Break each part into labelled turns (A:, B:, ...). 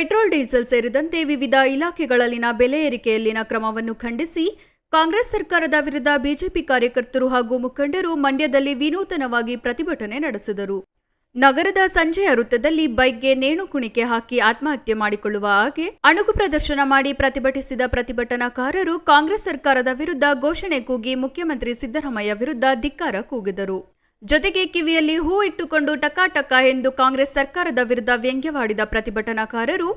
A: Petrol, diesel ಸೇರಿದಂತೆ ವಿವಿಧ ಇಲಾಖೆಗಳಲ್ಲಿನ ಬೆಲೆ ಏರಿಕೆಯಲ್ಲಿನ ಕ್ರಮವನ್ನು ಖಂಡಿಸಿ ಕಾಂಗ್ರೆಸ್ ಸರ್ಕಾರದ ವಿರುದ್ಧ ಬಿಜೆಪಿ ಕಾರ್ಯಕರ್ತರು ಹಾಗೂ ಮುಖಂಡರು ಮಂಡ್ಯದಲ್ಲಿ ವಿನೂತನವಾಗಿ ಪ್ರತಿಭಟನೆ ನಡೆಸಿದರು. ನಗರದ ಸಂಜೆಯ ವೃತ್ತದಲ್ಲಿ ಬೈಕ್ಗೆ ನೇಣು ಕುಣಿಕೆ ಹಾಕಿ ಆತ್ಮಹತ್ಯೆ ಮಾಡಿಕೊಳ್ಳುವ ಹಾಗೆ ಅಣುಕು ಪ್ರದರ್ಶನ ಮಾಡಿ ಪ್ರತಿಭಟಿಸಿದ ಪ್ರತಿಭಟನಾಕಾರರು ಕಾಂಗ್ರೆಸ್ ಸರ್ಕಾರದ ವಿರುದ್ಧ ಘೋಷಣೆ ಕೂಗಿ ಮುಖ್ಯಮಂತ್ರಿ ಸಿದ್ದರಾಮಯ್ಯ ವಿರುದ್ಧ ಧಿಕ್ಕಾರ ಕೂಗಿದರು. ಜೊತೆಗೆ ಕಿವಿಯಲ್ಲಿ ಹೂ ಇಟ್ಟುಕೊಂಡು ಟಕ ಟಕ ಎಂದು ಕಾಂಗ್ರೆಸ್ ಸರ್ಕಾರದ ವಿರುದ್ಧ ವ್ಯಂಗ್ಯವಾಡಿದ ಪ್ರತಿಭಟನಾಕಾರರು,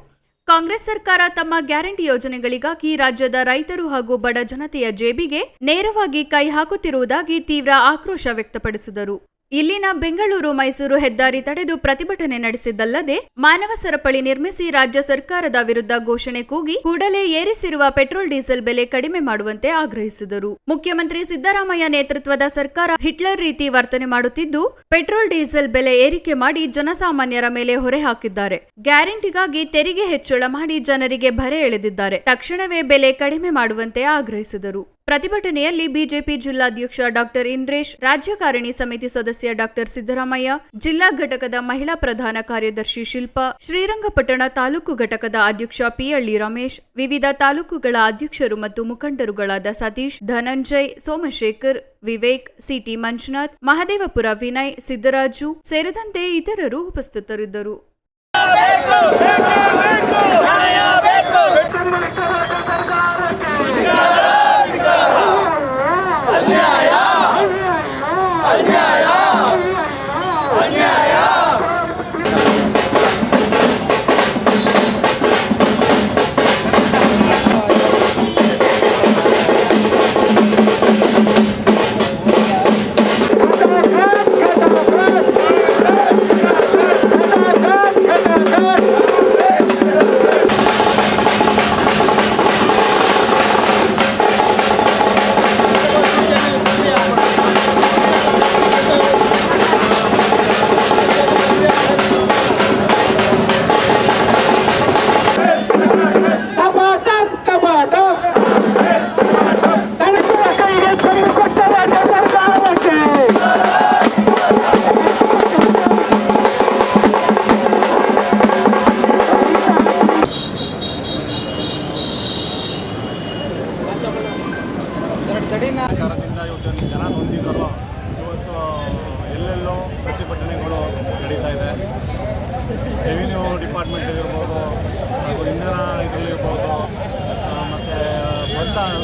A: ಕಾಂಗ್ರೆಸ್ ಸರ್ಕಾರ ತಮ್ಮ ಗ್ಯಾರಂಟಿ ಯೋಜನೆಗಳಿಗಾಗಿ ರಾಜ್ಯದ ರೈತರು ಹಾಗೂ ಬಡ ಜನತೆಯ ಜೇಬಿಗೆ ನೇರವಾಗಿ ಕೈ ಹಾಕುತ್ತಿರುವುದಾಗಿ ತೀವ್ರ ಆಕ್ರೋಶ ವ್ಯಕ್ತಪಡಿಸಿದರು. ಇಲ್ಲಿನ ಬೆಂಗಳೂರು ಮೈಸೂರು ಹೆದ್ದಾರಿ ತಡೆದು ಪ್ರತಿಭಟನೆ ನಡೆಸಿದ್ದಲ್ಲದೆ ಮಾನವ ಸರಪಳಿ ನಿರ್ಮಿಸಿ ರಾಜ್ಯ ಸರ್ಕಾರದ ವಿರುದ್ಧ ಘೋಷಣೆ ಕೂಗಿ ಕೂಡಲೇ ಏರಿಸಿರುವ ಪೆಟ್ರೋಲ್ ಡೀಸೆಲ್ ಬೆಲೆ ಕಡಿಮೆ ಮಾಡುವಂತೆ ಆಗ್ರಹಿಸಿದರು. ಮುಖ್ಯಮಂತ್ರಿ ಸಿದ್ದರಾಮಯ್ಯ ನೇತೃತ್ವದ ಸರ್ಕಾರ ಹಿಟ್ಲರ್ ರೀತಿ ವರ್ತನೆ ಮಾಡುತ್ತಿದ್ದು, ಪೆಟ್ರೋಲ್ ಡೀಸೆಲ್ ಬೆಲೆ ಏರಿಕೆ ಮಾಡಿ ಜನಸಾಮಾನ್ಯರ ಮೇಲೆ ಹೊರೆ ಹಾಕಿದ್ದಾರೆ. ಗ್ಯಾರಂಟಿಗಾಗಿ ತೆರಿಗೆ ಹೆಚ್ಚಳ ಮಾಡಿ ಜನರಿಗೆ ಭರೆ ಎಳೆದಿದ್ದಾರೆ. ತಕ್ಷಣವೇ ಬೆಲೆ ಕಡಿಮೆ ಮಾಡುವಂತೆ ಆಗ್ರಹಿಸಿದರು. ಪ್ರತಿಭಟನೆಯಲ್ಲಿ ಬಿಜೆಪಿ ಜಿಲ್ಲಾಧ್ಯಕ್ಷ ಡಾಕ್ಟರ್ ಇಂದ್ರೇಶ್ ರಾಜ್ಯಕಾರಿಣಿ ಸಮಿತಿ ಸದಸ್ಯ ಡಾಕ್ಟರ್ ಸಿದ್ದರಾಮಯ್ಯ ಜಿಲ್ಲಾ ಘಟಕದ ಮಹಿಳಾ ಪ್ರಧಾನ ಕಾರ್ಯದರ್ಶಿ ಶಿಲ್ಪಾ ಶ್ರೀರಂಗಪಟ್ಟಣ ತಾಲೂಕು ಘಟಕದ ಅಧ್ಯಕ್ಷ ಪಿಯಳ್ಳಿ ರಮೇಶ್ ವಿವಿಧ ತಾಲೂಕುಗಳ ಅಧ್ಯಕ್ಷರು ಮತ್ತು ಮುಖಂಡರುಗಳಾದ ಸತೀಶ್ ಧನಂಜಯ್ ಸೋಮಶೇಖರ್ ವಿವೇಕ್ ಸಿಟಿ ಮಂಜುನಾಥ್ ಮಹದೇವಪುರ ವಿನಯ್ ಸಿದ್ದರಾಜು ಸೇರಿದಂತೆ ಇತರರು ಉಪಸ್ಥಿತರಿದ್ದರು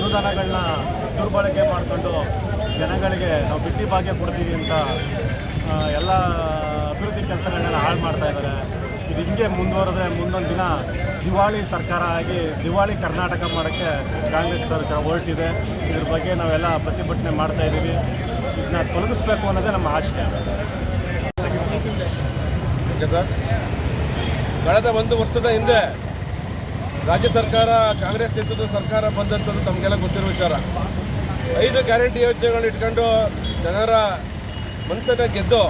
B: ಅನುದಾನಗಳನ್ನ ದುರ್ಬಳಕೆ ಮಾಡಿಕೊಂಡು ಜನಗಳಿಗೆ ನಾವು ಬಿಟ್ಟಿ ಭಾಗ್ಯ ಕೊಡ್ತೀವಿ ಅಂತ ಎಲ್ಲ ಅಭಿವೃದ್ಧಿ ಕೆಲಸಗಳನ್ನೆಲ್ಲ ಹಾಳು ಮಾಡ್ತಾ ಇದ್ದಾರೆ. ಇದು ಹಿಂಗೆ ಮುಂದುವರೆದ್ರೆ ಮುಂದೊಂದು ದಿನ ದಿವಾಳಿ ಸರ್ಕಾರ ಆಗಿ ದಿವಾಳಿ ಕರ್ನಾಟಕ ಮಾಡೋಕ್ಕೆ ಕಾಂಗ್ರೆಸ್ ಸರ್ಕಾರ ಹೊರಟಿದೆ. ಇದ್ರ ಬಗ್ಗೆ ನಾವೆಲ್ಲ ಪ್ರತಿಭಟನೆ ಮಾಡ್ತಾ ಇದ್ದೀವಿ. ಇದನ್ನ ತೊಲಗಿಸ್ಬೇಕು ಅನ್ನೋದೇ ನಮ್ಮ ಆಶಯ.
C: ಕಳೆದ ಒಂದು ವರ್ಷದ ಹಿಂದೆ ರಾಜ್ಯ ಸರ್ಕಾರ, ಕಾಂಗ್ರೆಸ್ ನೇತೃತ್ವದ ಸರ್ಕಾರ ಬಂದಂಥದ್ದು ತಮಗೆಲ್ಲ ಗೊತ್ತಿರೋ ವಿಚಾರ. ಐದು ಗ್ಯಾರಂಟಿ ಯೋಜನೆಗಳನ್ನ ಇಟ್ಕೊಂಡು ಜನರ ಮನಸ್ಸನ್ನು ಗೆದ್ದು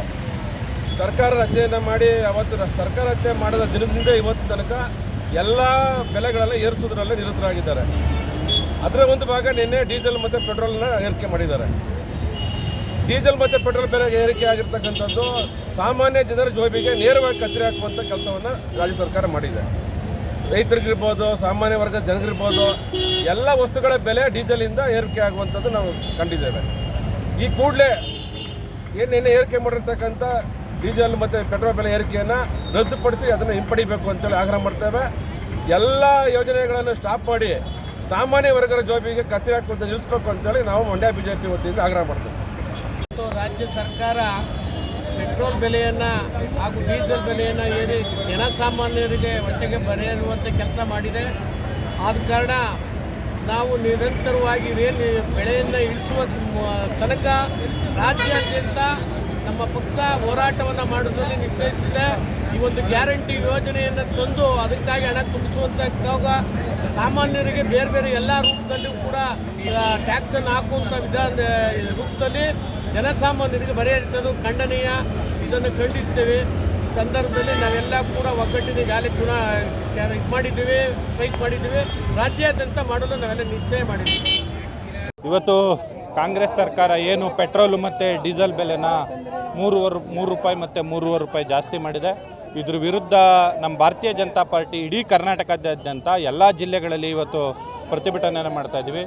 C: ಸರ್ಕಾರ ರಚನೆಯನ್ನು ಮಾಡಿ, ಅವತ್ತು ಸರ್ಕಾರ ರಚನೆ ಮಾಡಿದ ದಿನದಿಂದ ಇವತ್ತು ತನಕ ಎಲ್ಲ ಬೆಲೆಗಳೆಲ್ಲ ಏರಿಸೋದ್ರಲ್ಲೇ ನಿರತರಾಗಿದ್ದಾರೆ. ಅದರ ಒಂದು ಭಾಗ ನಿನ್ನೆ ಡೀಸೆಲ್ ಮತ್ತು ಪೆಟ್ರೋಲ್ನ ಏರಿಕೆ ಮಾಡಿದ್ದಾರೆ. ಡೀಸೆಲ್ ಮತ್ತು ಪೆಟ್ರೋಲ್ ಬೆಲೆ ಏರಿಕೆ ಆಗಿರ್ತಕ್ಕಂಥದ್ದು ಸಾಮಾನ್ಯ ಜನರ ಜೋಬಿಗೆ ನೇರವಾಗಿ ಕತ್ತರಿ ಹಾಕುವಂಥ ಕೆಲಸವನ್ನು ರಾಜ್ಯ ಸರ್ಕಾರ ಮಾಡಿದೆ. ರೈತರಿಗಿರ್ಬೋದು, ಸಾಮಾನ್ಯ ವರ್ಗದ ಜನರಿರ್ಬೋದು, ಎಲ್ಲ ವಸ್ತುಗಳ ಬೆಲೆ ಡೀಸೆಲಿಂದ ಏರಿಕೆ ಆಗುವಂಥದ್ದು ನಾವು ಕಂಡಿದ್ದೇವೆ. ಈ ಕೂಡಲೇ ಏನೇನು ಏರಿಕೆ ಮಾಡಿರ್ತಕ್ಕಂಥ ಡೀಸೆಲ್ ಮತ್ತು ಪೆಟ್ರೋಲ್ ಬೆಲೆ ಏರಿಕೆಯನ್ನು ರದ್ದುಪಡಿಸಿ ಅದನ್ನು ಹಿಂಪಡಿಬೇಕು ಅಂತೇಳಿ ಆಗ್ರಹ ಮಾಡ್ತೇವೆ. ಎಲ್ಲ ಯೋಜನೆಗಳನ್ನು ಸ್ಟಾಪ್ ಮಾಡಿ ಸಾಮಾನ್ಯ ವರ್ಗದ ಜೋಬಿಗೆ ಕತ್ತಿರ ಹಾಕುವಂತ ನಿಲ್ಲಿಸಬೇಕು ಅಂತೇಳಿ ನಾವು ಮಂಡ್ಯ ಬಿ ಜೆ ಪಿ ವತಿಯಿಂದ ಆಗ್ರಹ ಮಾಡ್ತೇವೆ.
D: ರಾಜ್ಯ ಸರ್ಕಾರ ಪೆಟ್ರೋಲ್ ಬೆಲೆಯನ್ನು ಹಾಗೂ ಡೀಸೆಲ್ ಬೆಲೆಯನ್ನು ಏರಿ ಜನಸಾಮಾನ್ಯರಿಗೆ ಹೊಟ್ಟೆಗೆ ಬರೆಯುವಂಥ ಕೆಲಸ ಮಾಡಿದೆ. ಆದ ಕಾರಣ ನಾವು ನಿರಂತರವಾಗಿ ರೇಲ್ ಬೆಳೆಯನ್ನು ಇಳಿಸುವ ತನಕ ರಾಜ್ಯಾದ್ಯಂತ ನಮ್ಮ ಪಕ್ಷ ಹೋರಾಟವನ್ನು ಮಾಡೋದ್ರಲ್ಲಿ ನಿಶ್ಚಯಿಸಿದೆ. ಈ ಒಂದು ಗ್ಯಾರಂಟಿ ಯೋಜನೆಯನ್ನು ತಂದು ಅದಕ್ಕಾಗಿ ಹಣ ತುಂಬಿಸುವಂಥ ಯೋಗ ಸಾಮಾನ್ಯರಿಗೆ ಬೇರೆ ಬೇರೆ ಎಲ್ಲ ರೂಪದಲ್ಲಿ ಕೂಡ ಟ್ಯಾಕ್ಸನ್ನು ಹಾಕುವಂಥ ವಿಧಾನ, ರೂಪದಲ್ಲಿ ಜನಸಾಮಾನ್ಯರಿಗೆ ಬರೆ ಇರ್ತದ್ದು ಖಂಡನೀಯ. ಇದನ್ನು ಖಂಡಿಸ್ತೇವೆ ಸಂದರ್ಭದಲ್ಲಿ ನಾವೆಲ್ಲ ಕೂಡ ಒಗ್ಗಟ್ಟಿನ ಗಾಲಿ ಚುನಾ ಇದು ಮಾಡಿದ್ದೀವಿ ಸ್ಟ್ರೈಕ್ ಮಾಡಿದ್ದೀವಿ. ರಾಜ್ಯಾದ್ಯಂತ ಮಾಡಲು ನಾವೆಲ್ಲ ನಿಶ್ಚಯ ಮಾಡಿದ್ದೀವಿ.
E: ಇವತ್ತು ಕಾಂಗ್ರೆಸ್ ಸರ್ಕಾರ ಏನು ಪೆಟ್ರೋಲು ಮತ್ತು ಡೀಸೆಲ್ ಬೆಲೆನ ಮೂರುವರೆ, ಮೂರು ರೂಪಾಯಿ ಮತ್ತು ಮೂರುವರೆ ರೂಪಾಯಿ ಜಾಸ್ತಿ ಮಾಡಿದೆ. ಇದ್ರ ವಿರುದ್ಧ ನಮ್ಮ ಭಾರತೀಯ ಜನತಾ ಪಾರ್ಟಿ ಇಡೀ ಕರ್ನಾಟಕದಾದ್ಯಂತ ಎಲ್ಲ ಜಿಲ್ಲೆಗಳಲ್ಲಿ ಇವತ್ತು ಪ್ರತಿಭಟನೆಯನ್ನು ಮಾಡ್ತಾ ಇದ್ದೀವಿ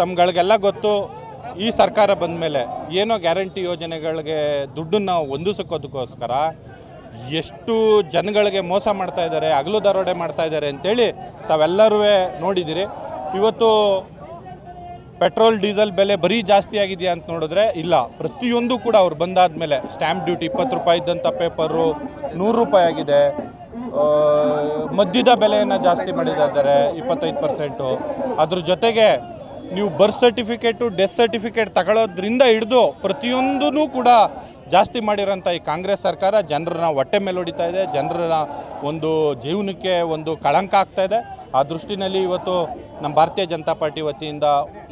E: ತಮ್ಗಳಿಗೆಲ್ಲ ಗೊತ್ತು ಈ ಸರ್ಕಾರ ಬಂದ ಮೇಲೆ ಏನೋ ಗ್ಯಾರಂಟಿ ಯೋಜನೆಗಳಿಗೆ ದುಡ್ಡನ್ನು ಹೊಂದಿಸೋಕೋದಕ್ಕೋಸ್ಕರ ಎಷ್ಟು ಜನಗಳಿಗೆ ಮೋಸ ಮಾಡ್ತಾ ಇದ್ದಾರೆ ಹಗಲು ದರೋಡೆ ಮಾಡ್ತಾ ಇದ್ದಾರೆ ಅಂತೇಳಿ ತಾವೆಲ್ಲರೂ ನೋಡಿದ್ದೀರಿ ಇವತ್ತು ಪೆಟ್ರೋಲ್, ಡೀಸೆಲ್ ಬೆಲೆ ಬರೀ ಜಾಸ್ತಿ ಆಗಿದೆಯಾ ಅಂತ ನೋಡಿದ್ರೆ ಇಲ್ಲ. ಪ್ರತಿಯೊಂದು ಕೂಡ ಅವ್ರು ಬಂದಾದ ಮೇಲೆ ಸ್ಟ್ಯಾಂಪ್ ಡ್ಯೂಟಿ ಇಪ್ಪತ್ತು ರೂಪಾಯಿ ಇದ್ದಂಥ ಪೇಪರು, ನೂರು ರೂಪಾಯಿ ಆಗಿದೆ. ಮದ್ಯದ ಬೆಲೆಯನ್ನು ಜಾಸ್ತಿ ಮಾಡಿದ್ದಾರೆ, ಇಪ್ಪತ್ತೈದು ಪರ್ಸೆಂಟು. ಅದ್ರ ಜೊತೆಗೆ ನೀವು ಬರ್ತ್ ಸರ್ಟಿಫಿಕೇಟು ಡೆತ್ ಸರ್ಟಿಫಿಕೇಟ್ ತಗೊಳ್ಳೋದ್ರಿಂದ ಹಿಡಿದು ಪ್ರತಿಯೊಂದೂ ಕೂಡ ಜಾಸ್ತಿ ಮಾಡಿರೋಂಥ ಈ ಕಾಂಗ್ರೆಸ್ ಸರ್ಕಾರ, ಜನರನ್ನ ಹೊಟ್ಟೆ ಮೇಲೆ ಹೊಡಿತಾ ಇದೆ ಜನರ ಒಂದು ಜೀವನಕ್ಕೆ ಒಂದು ಕಳಂಕ ಆಗ್ತಾ ಇದೆ. ಆ ದೃಷ್ಟಿನಲ್ಲಿ ಇವತ್ತು ನಮ್ಮ ಭಾರತೀಯ ಜನತಾ ಪಾರ್ಟಿ ವತಿಯಿಂದ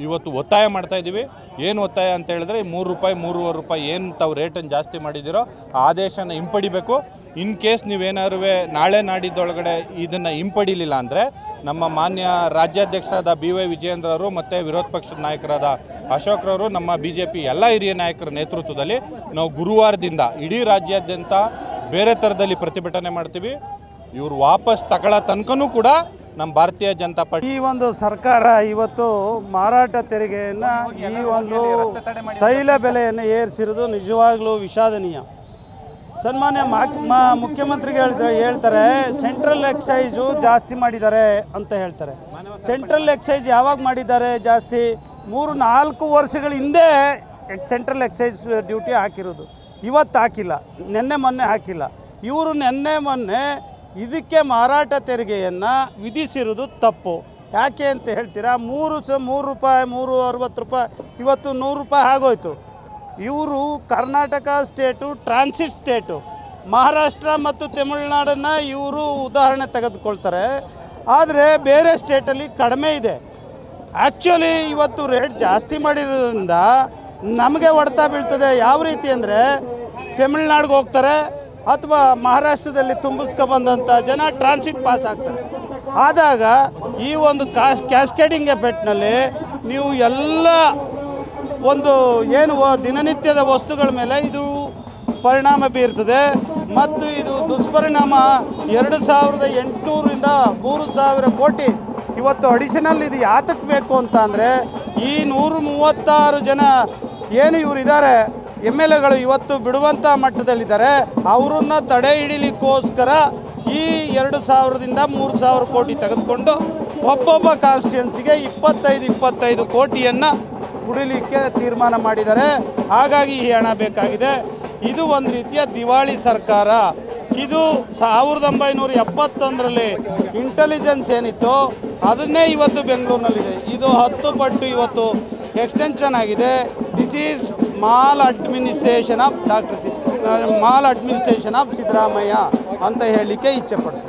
E: ಇವತ್ತು ಒತ್ತಾಯ ಮಾಡ್ತಾ ಇದ್ದೀವಿ. ಏನು ಒತ್ತಾಯ ಅಂತ ಹೇಳಿದ್ರೆ ಮೂರು ರೂಪಾಯಿ, ಮೂರುವರೆ ರೂಪಾಯಿ ಏನು ತಾವು ರೇಟನ್ನು ಜಾಸ್ತಿ ಮಾಡಿದ್ದೀರೋ ಆ ಆದೇಶನ ಹಿಂಪಡಿಬೇಕು. ಇನ್ ಕೇಸ್ ನೀವೇನಾದ್ರೂ ನಾಳೆ ನಾಡಿದ್ದೊಳಗಡೆ ಇದನ್ನು ಹಿಂಪಡಿಲಿಲ್ಲ ಅಂದರೆ ನಮ್ಮ ಮಾನ್ಯ ರಾಜ್ಯಾಧ್ಯಕ್ಷರಾದ ಬಿ ವೈ ವಿಜಯೇಂದ್ರ ಅವರು ಮತ್ತು ವಿರೋಧ ಪಕ್ಷದ ನಾಯಕರಾದ ಅಶೋಕ್ರವರು ನಮ್ಮ ಬಿ ಜೆ ಪಿ ಎಲ್ಲ ಹಿರಿಯ ನಾಯಕರ ನೇತೃತ್ವದಲ್ಲಿ ನಾವು ಗುರುವಾರದಿಂದ ಇಡೀ ರಾಜ್ಯಾದ್ಯಂತ ಬೇರೆ ಥರದಲ್ಲಿ ಪ್ರತಿಭಟನೆ ಮಾಡ್ತೀವಿ. ಇವರು ವಾಪಸ್ ತಗೊಳ್ಳೋ ತನಕನೂ ಕೂಡ ನಮ್ಮ ಭಾರತೀಯ ಜನತಾ ಪಾರ್ಟಿ
F: ಈ ಒಂದು ಸರ್ಕಾರ ಇವತ್ತು ಮಾರಾಟ ತೆರಿಗೆಯನ್ನು ಈ ಒಂದು ತೈಲ ಬೆಲೆಯನ್ನು ಏರಿಸಿರೋದು ನಿಜವಾಗ್ಲೂ ವಿಷಾದನೀಯ. ಸನ್ಮಾನ್ಯ ಮಾ ಮುಖ್ಯಮಂತ್ರಿಗೆ ಹೇಳಿದ್ರೆ ಹೇಳ್ತಾರೆ ಸೆಂಟ್ರಲ್ ಎಕ್ಸೈಜು ಜಾಸ್ತಿ ಮಾಡಿದ್ದಾರೆ ಅಂತ ಹೇಳ್ತಾರೆ. ಸೆಂಟ್ರಲ್ ಎಕ್ಸೈಜ್ ಯಾವಾಗ ಮಾಡಿದ್ದಾರೆ ಜಾಸ್ತಿ? ಮೂರು ನಾಲ್ಕು ವರ್ಷಗಳ ಹಿಂದೆ ಸೆಂಟ್ರಲ್ ಎಕ್ಸೈಜ್ ಡ್ಯೂಟಿ ಹಾಕಿರೋದು. ಇವತ್ತು ಹಾಕಿಲ್ಲ. ನಿನ್ನೆ ಮೊನ್ನೆ ಹಾಕಿಲ್ಲ. ಇವರು ನಿನ್ನೆ ಮೊನ್ನೆ ಇದಕ್ಕೆ ಮಾರಾಟ ತೆರಿಗೆಯನ್ನು ವಿಧಿಸಿರುವುದು ತಪ್ಪು. ಯಾಕೆ ಅಂತ ಹೇಳ್ತೀರಾ? ಮೂರು ಸ ಮೂರು ರೂಪಾಯಿ, ಮೂರು ಅರವತ್ತು ರೂಪಾಯಿ, ಇವತ್ತು ನೂರು ರೂಪಾಯಿ ಆಗೋಯ್ತು. ಇವರು Karnataka state, transit state, Maharashtra ಮತ್ತು ತಮಿಳುನಾಡನ್ನು ಇವರು ಉದಾಹರಣೆ ತೆಗೆದುಕೊಳ್ತಾರೆ. ಆದರೆ ಬೇರೆ ಸ್ಟೇಟಲ್ಲಿ ಕಡಿಮೆ ಇದೆ. ಆ್ಯಕ್ಚುಲಿ ಇವತ್ತು ರೇಟ್ ಜಾಸ್ತಿ ಮಾಡಿರೋದ್ರಿಂದ ನಮಗೆ ಹೊಡೆತ ಬೀಳ್ತದೆ. ಯಾವ ರೀತಿ ಅಂದರೆ ತಮಿಳ್ನಾಡಿಗೆ ಹೋಗ್ತಾರೆ ಅಥವಾ ಮಹಾರಾಷ್ಟ್ರದಲ್ಲಿ ತುಂಬಿಸ್ಕೊಬಂದಂಥ ಜನ ಟ್ರಾನ್ಸಿಟ್ ಪಾಸ್ ಆಗ್ತಾರೆ. ಆದಾಗ ಈ ಒಂದು ಕಾಸ್ ಕ್ಯಾಸ್ಕೇಡಿಂಗ್ ಎಫೆಕ್ಟ್ನಲ್ಲಿ ನೀವು ಎಲ್ಲ ಒಂದು ಏನು ದಿನನಿತ್ಯದ ವಸ್ತುಗಳ ಮೇಲೆ ಇದು ಪರಿಣಾಮ ಬೀರ್ತದೆ. ಮತ್ತು ಇದು ದುಷ್ಪರಿಣಾಮ ಎರಡು ಸಾವಿರದ ಎಂಟುನೂರಿಂದ ಮೂರು ಸಾವಿರ ಕೋಟಿ ಇವತ್ತು ಅಡಿಷನಲ್ ಇದು ಯಾತಕ್ಕೆ ಬೇಕು ಅಂತ ಅಂದರೆ ಈ ನೂರು ಮೂವತ್ತಾರು ಜನ ಏನು ಇವರು ಇದ್ದಾರೆ ಎಂ ಎಲ್ ಎಗಳು ಇವತ್ತು ಬಿಡುವಂಥ ಮಟ್ಟದಲ್ಲಿದ್ದಾರೆ. ಅವರನ್ನು ತಡೆ ಹಿಡಿಲಿಕ್ಕೋಸ್ಕರ ಈ ಎರಡು ಸಾವಿರದಿಂದ ಮೂರು ಸಾವಿರ ಕೋಟಿ ತೆಗೆದುಕೊಂಡು ಒಬ್ಬೊಬ್ಬ ಕಾನ್ಸ್ಟಿಟ್ಯೂನ್ಸಿಗೆ ಇಪ್ಪತ್ತೈದು ಇಪ್ಪತ್ತೈದು ಕೋಟಿಯನ್ನು ಕುಡಿಲಿಕ್ಕೆ ತೀರ್ಮಾನ ಮಾಡಿದ್ದಾರೆ. ಹಾಗಾಗಿ ಈ ಹಣ ಬೇಕಾಗಿದೆ. ಇದು ಒಂದು ರೀತಿಯ ದಿವಾಳಿ ಸರ್ಕಾರ. ಇದು ಸಾವಿರದ ಒಂಬೈನೂರ ಎಪ್ಪತ್ತೊಂದರಲ್ಲಿ ಇಂಟೆಲಿಜೆನ್ಸ್ ಏನಿತ್ತು ಅದನ್ನೇ ಇವತ್ತು ಬೆಂಗಳೂರಿನಲ್ಲಿದೆ. ಇದು ಹತ್ತು ಪಟ್ಟು ಇವತ್ತು ಎಕ್ಸ್ಟೆನ್ಷನ್ ಆಗಿದೆ. This is maladministration of doctor C maladministration of Siddaramaiah ಅಂತ ಹೇಳಲಿಕ್ಕೆ ಇಚ್ಛೆ ಪಡ್ತೀನಿ.